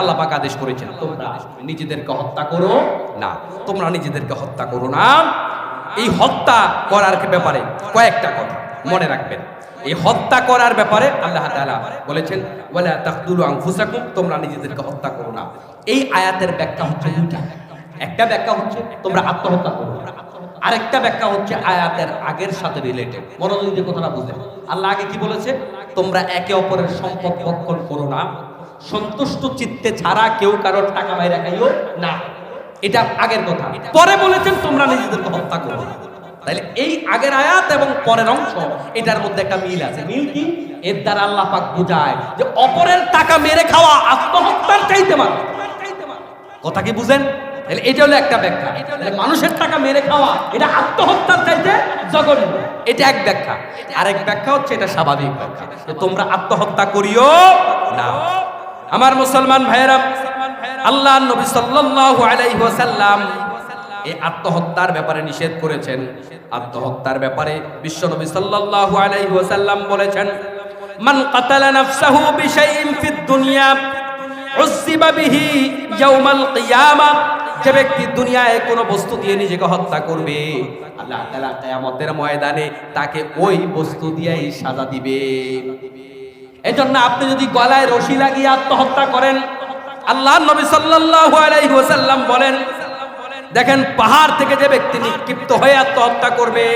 আল্লাহ আদেশ করেছেন, তোমরা নিজেদেরকে হত্যা করো না। তোমরা নিজেদেরকে হত্যা করো না। এই হত্যা করার ব্যাপারে কয়েকটা কথা মনে রাখবেন। এই হত্যা করার ব্যাপারে আল্লাহ বলেছেন তোমরা নিজেদেরকে হত্যা করো না। এই আয়াতের ব্যাখ্যা হচ্ছে দুইটা। একটা ব্যাখ্যা হচ্ছে, তোমরা আত্মহত্যা করো। আরেকটা ব্যাখ্যা হচ্ছে, আয়াতের আগের সাথে রিলেটেড মনোযোগ দিয়ে কথাটা বুঝেন আল্লাহ আগে কি বলেছে? তোমরা একে অপরের সম্পদ ভক্ষণ করো না। সন্তুষ্ট চিত্তে ছাড়া কেউ কারোর টাকা বাইরে খাইও না। এটা আগের কথা। পরে বলেছেন, তোমরা নিজেদেরকে হত্যা করো। না। তাইলে এই আগের আয়াত এবং পরের অংশ, এটার মধ্যে একটা মিল আছে। মিল কি? এর দ্বারা আল্লাহ পাক বোঝায় যে অপরের টাকা মেরে খাওয়া আত্মহত্যার চাইতে মানে কথা কি বুঝেন? তাহলে এটা হলো একটা ব্যাখ্যা। তাহলে মানুষের টাকা মেরে খাওয়া, এটা আত্মহত্যার চাইতে জঘন্য। এটা এক ব্যাখ্যা। আরেক ব্যাখ্যা হচ্ছে, এটা স্বাভাবিক ব্যাখ্যা। তোমরা আত্মহত্যা করিও না। আমার মুসলমান ভাইয়েরা, আল্লাহ নবী সাল্লাল্লাহু আলাইহি ওয়াসাল্লাম এই আত্মহত্যার ব্যাপারে নিষেধ করেছেন। আত্মহত্যার ব্যাপারে বিশ্ব নবী সাল্লাল্লাহু আলাইহি ওয়াসাল্লাম বলেছেন, মান কাতালা নাফসাহু বিশাইইন ফিদ দুনিয়া উসিবা বিহি ইয়াউমাল কিয়ামা যে ব্যক্তি দুনিয়ায় কোনো বস্তু দিয়ে নিজেকে হত্যা করবে, আল্লাহ তাআলা কিয়ামতের ময়দানে তাকে ওই বস্তু দিয়েই সাজা দিবে। এজন্য আপনি যদি গলায় রশি লাগিয়ে আত্মহত্যা করেন আল্লাহ নবী সাল্লাল্লাহু আলাইহি ওয়াসাল্লাম বলেন, দেখেন পাহাড় থেকে যে ব্যক্তি নিক্ষিপ্ত হয়ে আত্মহত্যা করবে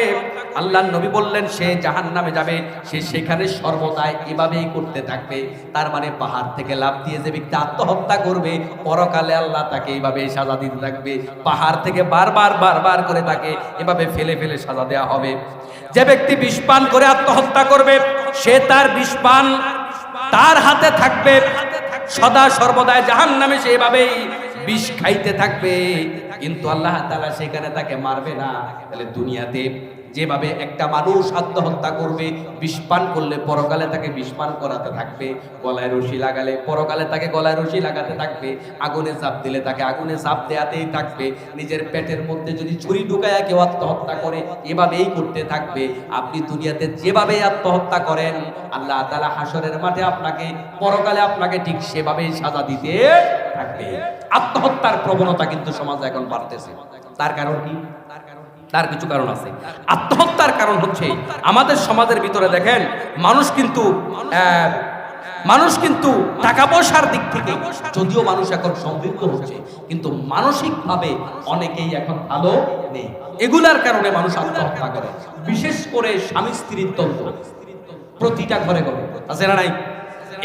আল্লাহ নবী বললেন, সে জাহান নামে যাবে, সে সেখানে সর্বদাই এভাবেই করতে থাকবে, তার মানে পাহাড় থেকে লাভ দিয়ে যে ব্যক্তি আত্মহত্যা করবে, পরকালে আল্লাহ তাকে এইভাবে সাজা দিতে থাকবে, পাহাড় থেকে বারবার বারবার করে তাকে এভাবে ফেলে ফেলে সাজা দেওয়া হবে। যে ব্যক্তি বিষপান করে আত্মহত্যা করবে, সে তার বিষপান তার হাতে থাকবে, সদা সর্বদায় জাহান নামে সেভাবেই বিষ খাইতে থাকবে। কিন্তু আল্লাহ তালা সেখানে তাকে মারবে না। তাহলে দুনিয়াতে যেভাবে একটা মানুষ আত্মহত্যা করবে বিষপান করলে পরকালে তাকে বিষপান করাতে থাকবে, গলায় রশি লাগালে পরকালে তাকে গলায় রশি লাগাতে থাকবে, আগুনে চাপ দিলে তাকে আগুনে চাপ দেয়াতেই থাকবে, নিজের পেটের মধ্যে যদি ছুরি ঢুকায় কেউ আত্মহত্যা করে, এভাবেই করতে থাকবে। আপনি দুনিয়াতে যেভাবে আত্মহত্যা করেন, আল্লাহ তাআলা হাসরের মাঠে আপনাকে, পরকালে আপনাকে ঠিক সেভাবেই সাজা দিতে থাকবে। আত্মহত্যার প্রবণতা কিন্তু সমাজে এখন বাড়তেছে। তার কারণ কি? তার কিছু কারণ আছে। আত্মহত্যার কারণ হচ্ছে, আমাদের সমাজের ভিতরে দেখেন, মানুষ কিন্তু মানুষ কিন্তু টাকা পয়সার দিক থেকে, যদিও মানুষ এখন সমৃদ্ধ হচ্ছে, কিন্তু মানসিকভাবে অনেকেই এখন ভালো নেই। এগুলার কারণে মানুষ আত্মহত্যা করে। বিশেষ করে স্বামী স্ত্রীর দ্বন্দ্ব। প্রতিটা ঘরে ঘরে। আছে না নাই?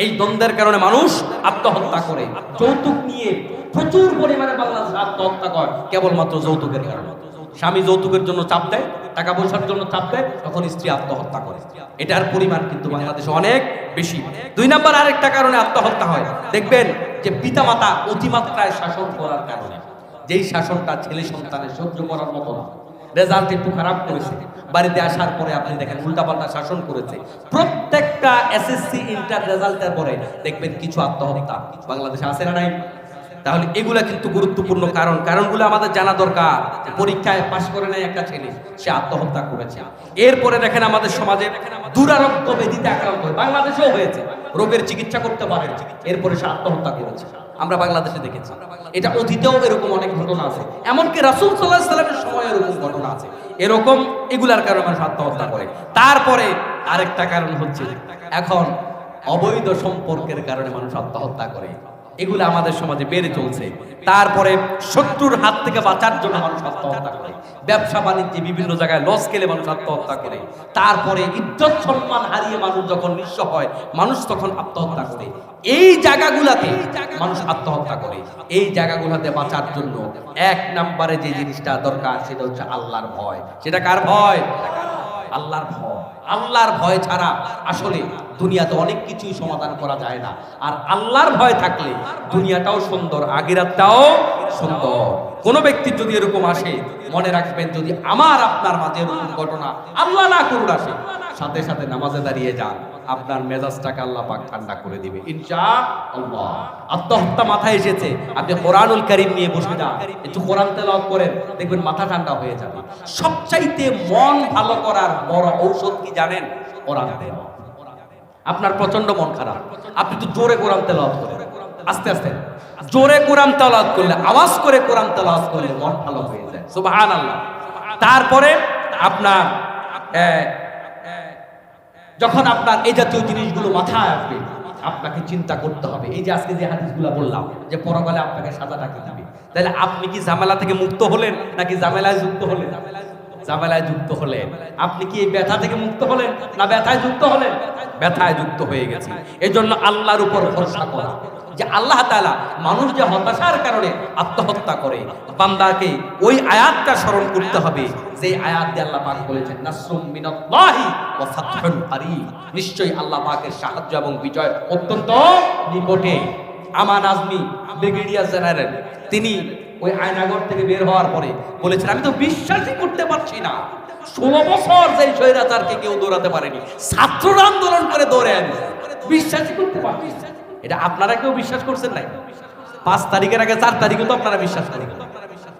এই দ্বন্দ্বের কারণে মানুষ আত্মহত্যা করে। যৌতুক নিয়ে প্রচুর পরিমাণে বাংলাদেশ আত্মহত্যা করে, কেবলমাত্র যৌতুকের কারণে। স্বামী যৌতুকের জন্য চাপ দেয়, টাকা পয়সার জন্য চাপ দেয়, তখন স্ত্রী আত্মহত্যা করে। এটার পরিমাণ কিন্তু বাংলাদেশে অনেক বেশি। দুই নাম্বার আরেকটা কারণে আত্মহত্যা হয়। দেখবেন যে পিতামাতা অতিমাত্রায় শাসন করার কারণে, যেই শাসনটা ছেলে সন্তানের সহ্য করার মতো না রেজাল্ট একটু খারাপ করেছে। বাড়িতে আসার পরে আপনি দেখেন উল্টাপাল্টা শাসন করেছে। প্রত্যেকটা এসএসসি ইন্টার রেজাল্টের পরে দেখবেন কিছু আত্মহত্যা বাংলাদেশে আছে না নাই? তাহলে এগুলা কিন্তু গুরুত্বপূর্ণ কারণ। কারণগুলো আমাদের জানা দরকার। পরীক্ষায় পাশ করে নেয় একটা ছেলে। সে আত্মহত্যা করেছে। এরপরে দেখেন আমাদের সমাজে দুরারোগ্য ব্যাধিতে আক্রান্ত হয়। বাংলাদেশেও হয়েছে। রোগের চিকিৎসা করতে পারে। এরপরে সে আত্মহত্যা করেছে। আমরা বাংলাদেশে দেখেছি। এটা অতীতেও এরকম অনেক ঘটনা আছে। এমনকি রাসুল সাল্লাহ সাল্লামের সময় এরকম ঘটনা আছে। এরকম এগুলার কারণে মানুষ আত্মহত্যা করে। তারপরে আরেকটা কারণ হচ্ছে, এখন অবৈধ সম্পর্কের কারণে মানুষ আত্মহত্যা করে। এগুলো আমাদের সমাজে বেড়ে চলছে। তারপরে শত্রুর হাত থেকে বাঁচার জন্য মানুষ আত্মহত্যা করে। ব্যবসা বাণিজ্যে বিভিন্ন জায়গায় লস খেলে মানুষ আত্মহত্যা করে। তারপরে ইজ্জত সম্মান হারিয়ে মানুষ যখন নিঃস্ব হয়, মানুষ তখন আত্মহত্যা করে। এই জায়গাগুলাতে মানুষ আত্মহত্যা করে। এই জায়গাগুলোতে বাঁচার জন্য এক নাম্বারে যে জিনিসটা দরকার, সেটা হচ্ছে আল্লাহর ভয়। সেটা কার ভয়? আল্লাহর ভয়। আল্লাহর ভয় ছাড়া আসলে দুনিয়াতে অনেক কিছুই সমাধান করা যায় না। আর আল্লাহর ভয় থাকলে দুনিয়াটাও সুন্দর আগেরাতটাও সুন্দর। কোনো ব্যক্তির যদি এরকম আসে, মনে রাখবেন যদি আমার আপনার মাঝে এরকম ঘটনা আল্লাহ না করুন আসে, সাথে সাথে নামাজে দাঁড়িয়ে যান। আপনার মেজাজটাকে আল্লাহ পাক ঠান্ডা করে দিবে। আত্মহত্যা মাথায় এসেছে। আপনি কোরআনুল কারীম নিয়ে বসে একটু কোরআন তেলাওয়াত করেন, দেখবেন মাথা ঠান্ডা হয়ে যাবে। সবচাইতে মন ভালো করার বড় ঔষধ কি জানেন? কোরআন তেলাওয়াত। আপনার প্রচণ্ড মন খারাপ। আপনি তো জোরে কোরআন তেলাওয়াত করেন। আস্তে আস্তে। জোরে কোরআন তালাওয়াত করলে, আওয়াজ করে কোরআন তালাওয়াত করলে মন ভালো হয়ে যায়। সুবহানাল্লাহ। তারপরে আপনার যখন আপনার এই জাতীয় জিনিসগুলো মাথায় আসবে, আপনাকে চিন্তা করতে হবে। এই যে আজকে যে হাদিসগুলো বললাম, যে পরকালে আপনাকে সাদা কি দিবে? তাহলে আপনি কি ঝামেলা থেকে মুক্ত হলেন, নাকি ঝামেলায় যুক্ত হলেন? ঝামেলায় যুক্ত হলেন। আপনি কি এই ব্যথা থেকে মুক্ত হলেন, না ব্যথায় যুক্ত হলেন? ব্যথায় যুক্ত হয়ে গেছে। এজন্য জন্য আল্লাহর উপর ভরসা করা। যে আল্লাহ তাআলা মানুষ যে হতাশার কারণে আত্মহত্যা করে, বান্দাকে ওই আয়াতটা স্মরণ করতে হবে যে আয়াত দিয়ে আল্লাহ পাক বলেছেন নিশ্চয়ই আল্লাহ পাকের সাহায্য এবং বিজয় অত্যন্ত নিকটে। আমান আজমি ব্রিগেডিয়ার জেনারেল, তিনি ওই আয়নাগর থেকে বের হওয়ার পরে বলেছেন, আমি তো বিশ্বাসই করতে পারছি না। ষোলো বছর যে স্বৈরাচারকে কেউ দৌড়াতে পারেনি, ছাত্ররা আন্দোলন করে দৌড়ে আনি। বিশ্বাসই করতে পারছি। এটা আপনারা কেউ বিশ্বাস করছেন নাই? পাঁচ তারিখের আগে চার তারিখে তো আপনারা বিশ্বাস করেন।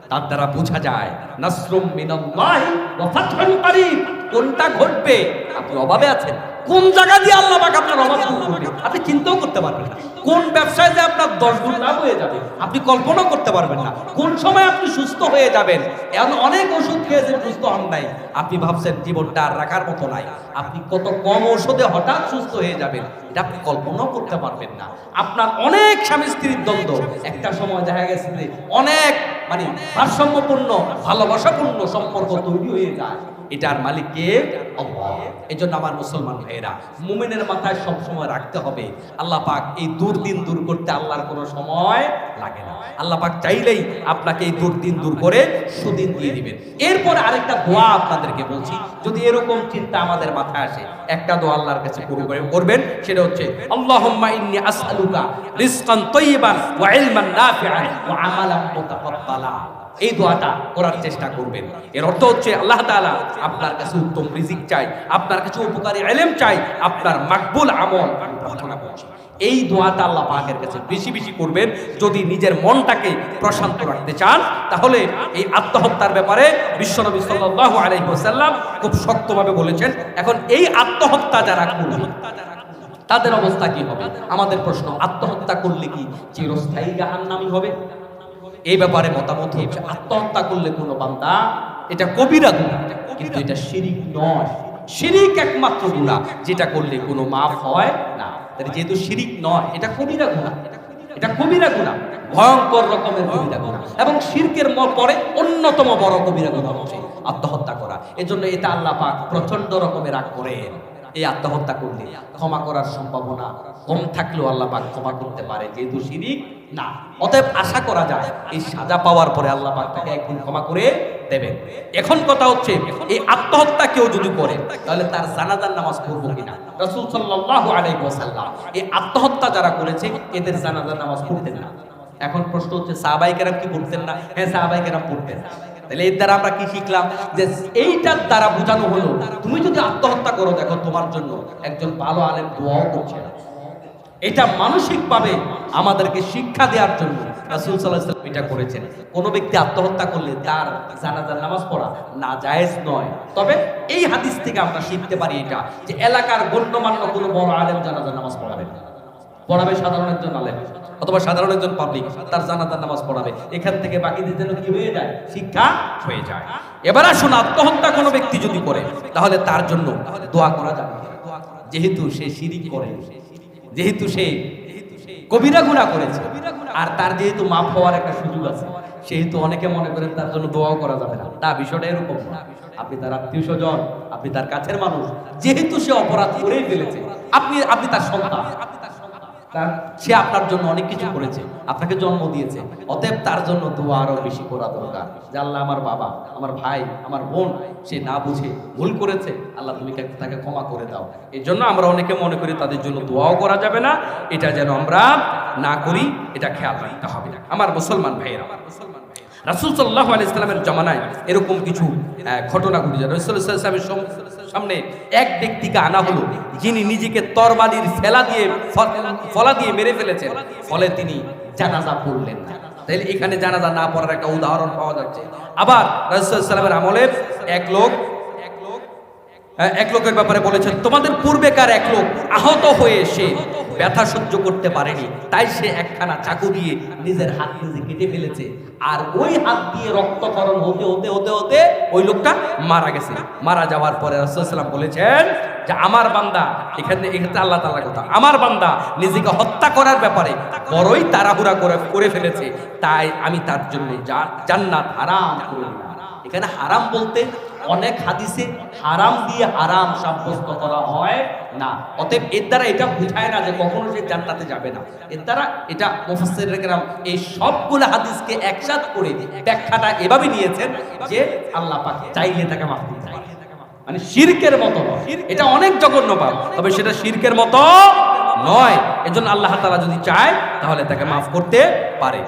তার দ্বারা বোঝা যায় কোনটা ঘটবে? আপনি অভাবে আছেন। কোন জায়গা দিয়ে আল্লাহ পাক আপনার অভাব আপনি চিন্তাও করতে পারবেন না। কোন ব্যবসায় যে আপনার দশ গুণ লাভ হয়ে যাবে, আপনি কল্পনাও করতে পারবেন না। কোন সময় আপনি সুস্থ হয়ে যাবেন, এমন অনেক ওষুধ খেয়েছেন, সুস্থ হন নাই। আপনি ভাবছেন জীবনটা আর রাখার মতো নাই। আপনি কত কম ঔষধে হঠাৎ সুস্থ হয়ে যাবেন, এটা আপনি কল্পনাও করতে পারবেন না। আপনার অনেক স্বামী স্ত্রীর দ্বন্দ্ব। একটা সময় দেখা গেছে অনেক মানে ভারসাম্যপূর্ণ, ভালোবাসাপূর্ণ সম্পর্ক তৈরি হয়ে যায়। এটার মালিক কে? এই জন্য আমার মুসলমান ভাইয়েরা, মুমিনের মাথায় সব সময় রাখতে হবে। আল্লাহ পাক এই দুর্দিন দূর করতে আল্লাহর কোনো সময় লাগে না। আল্লাহ পাক চাইলেই আপনাকে এই দুর্দিন দূর করে সুদিন দিয়ে দিবেন। এরপরে আরেকটা দোয়া আপনাদেরকে বলছি, যদি এরকম চিন্তা আমাদের মাথায় আসে, একটা দোয়া আল্লাহর কাছে করবে- করবেন, সেটা হচ্ছে, আল্লাহুম্মা ইন্নী আসআলুকা রিজকান তাইয়িবান ওয়া ইলমান নাফিআন ওয়া আমালান মুতাকাব্বালা। এই দোয়াটা করার চেষ্টা করবেন। এর অর্থ হচ্ছে আল্লাহ তাআলা আপনার কাছে উত্তম রিজিক চাই, আপনার কাছে উপকারী এলেম চাই, আপনার মাকবুল আমল আমি প্রার্থনা করছি। এই দোয়াটা আল্লাহ পাকের কাছে বেশি বেশি করবেন, যদি নিজের মনটাকে প্রশান্ত রাখতে চান, তাহলে এই আত্মহত্যার ব্যাপারে বিশ্বনবী সাল্লাল্লাহু আলাইহি ওয়াসাল্লাম খুব শক্তভাবে বলেছেন, এখন এই আত্মহত্যা যারা করবে, তাদের অবস্থা কি হবে? আমাদের প্রশ্ন, আত্মহত্যা করলে কি চিরস্থায়ী জাহান্নামী হবে? এই ব্যাপারে মতামত হচ্ছে আত্মহত্যা করলে কোনো বান্দা এটা কবিরা গুণা কিন্তু এটা শিরিক নয়। শিরিক একমাত্র গুণা যেটা করলে কোনো মাফ হয় না। তাহলে যেহেতু শিরিক নয় এটা কবিরা গুণা এটা কবিরা গুণা ভয়ঙ্কর রকমের কবিরা গুণা এবং শিরকের পরে অন্যতম বড় কবিরা গুণা হচ্ছে আত্মহত্যা করা। এজন্য এটা আল্লাহ পাক প্রচণ্ড রকমের রাগ করেন। এই আত্মহত্যা করলে ক্ষমা করার সম্ভাবনা কম থাকলেও আল্লাহ পাক ক্ষমা করতে পারে। যেহেতু শিরিক না, অতএব আশা করা যায়, এই সাজা পাওয়ার পরে আল্লাহ পাক তাকে একদিন ক্ষমা করে দেবেন। এখন কথা হচ্ছে, এই আত্মহত্যা কেউ যদি করে, তাহলে তার জানাজার নামাজ পড়ব কিনা? রাসূল সাল্লাল্লাহু আলাইহি ওয়াসাল্লাম, এই আত্মহত্যা যারা করেছে, এদের জানাজার নামাজ পড়তেন না। এখন প্রশ্ন হচ্ছে সাহাবাই কেরাম কি পড়তেন না? হ্যাঁ সাহাবাই কেরাম পড়তেন। তাহলে এর দ্বারা আমরা কি শিখলাম? যে এইটার দ্বারা বোঝানো হলো, তুমি যদি আত্মহত্যা করো, দেখো তোমার জন্য একজন ভালো আলেম দোয়াও করছে। না এটা মানসিকভাবে আমাদেরকে শিক্ষা দেওয়ার জন্য রাসূল আলাইহি এটা করেছেন। কোন ব্যক্তি আত্মহত্যা করলে তার জানাজার নামাজ পড়া না জায়েজ নয়। তবে এই হাদিস থেকে আমরা শিখতে পারি এটা যে এলাকার গণ্যমান্য কোনো বড় আলেম জানাজার নামাজ পড়াবে পড়াবে সাধারণ একজন আলেম অথবা সাধারণ একজন পাবলিক তার জানাজার নামাজ পড়াবে। এখান থেকে বাকিদের জন্য কি হয়ে যায়? শিক্ষা হয়ে যায়। এবার আসুন আত্মহত্যা কোনো ব্যক্তি যদি করে, তাহলে তার জন্য দোয়া করা যাবে। যেহেতু সে শিরিক করে। যেহেতু সে কবিরা গুণা করেছে। আর তার যেহেতু মাফ হওয়ার একটা সুযোগ আছে সেহেতু অনেকে মনে করেন তার জন্য দোয়াও করা যাবে না। তা বিষয়টা এরকম আপনি তার আত্মীয় স্বজন আপনি তার কাছের মানুষ যেহেতু সে অপরাধ করেই ফেলেছে আপনি আপনি তার সন্তান। সে আপনার জন্য অনেক কিছু করেছে, আপনাকে জন্ম দিয়েছে। অতএব তার জন্য দোয়া আরও বেশি করা দরকার। আল্লাহ আমার বাবা, আমার ভাই, আমার বোন, সে না বুঝে ভুল করেছে, আল্লাহ তুমি তাকে- ক্ষমা করে দাও। এই জন্য আমরা অনেকে মনে করি তাদের জন্য দোয়াও করা যাবে না, এটা যেন আমরা না করি, এটা খেয়াল রাখতে হবে। আমার মুসলমান ভাইয়েরা রাসুল সাল্লাহ আলি ইসলামের জমানায় এরকম কিছু ঘটনা ঘটে যায় রসুল ইসলামের সামনে এক ব্যক্তিকে আনা হলো, যিনি নিজেকে তরবালির ফেলা দিয়ে ফলা দিয়ে মেরে ফেলেছেন, ফলে তিনি জানাজা পড়লেন না। তাইলে এখানে জানাজা না পড়ার একটা উদাহরণ পাওয়া যাচ্ছে। আবার রাসুল ইসলামের আমলের এক লোক এক লোকের ব্যাপারে বলেছেন, তোমাদের পূর্বেকার এক লোক আহত হয়ে সে ব্যথা সহ্য করতে পারেনি। তাই সে একখানা চাকু দিয়ে নিজের হাত নিজে কেটে ফেলেছে। আর ওই হাত দিয়ে রক্তকরণ হতে হতে হতে হতে ওই লোকটা মারা গেছে। মারা যাওয়ার পরে রাসূলুল্লাহ বলেছেন যে, আমার বান্দা, এখানে এখানে আল্লাহ তাআলার কথা, আমার বান্দা নিজেকে হত্যা করার ব্যাপারে বড়ই তাড়াহুড়া করে করে ফেলেছে। তাই আমি তার জন্য জান্নাত হারাম এখানে হারাম বলতে অনেক হাদিসে হারাম দিয়ে হারাম সাব্যস্ত করা হয় না। অতএব এর দ্বারা এটা বোঝায় না যে কখনো সে জান্নাতে যাবে না। এর দ্বারা এটা মুফাসসিররা কেরাম এই সবগুলো হাদিসকে একসাথ করে ব্যাখ্যাটা এভাবে নিয়েছেন যে আল্লাহ পাক চাইলে তাকে মাফ পারে মানে শিরকের মতো। এটা অনেক জঘন্য পাপ, তবে সেটা শিরকের মতো নয়। এজন্য আল্লাহ তাআলা যদি চায়, তাহলে তাকে মাফ করতে পারে।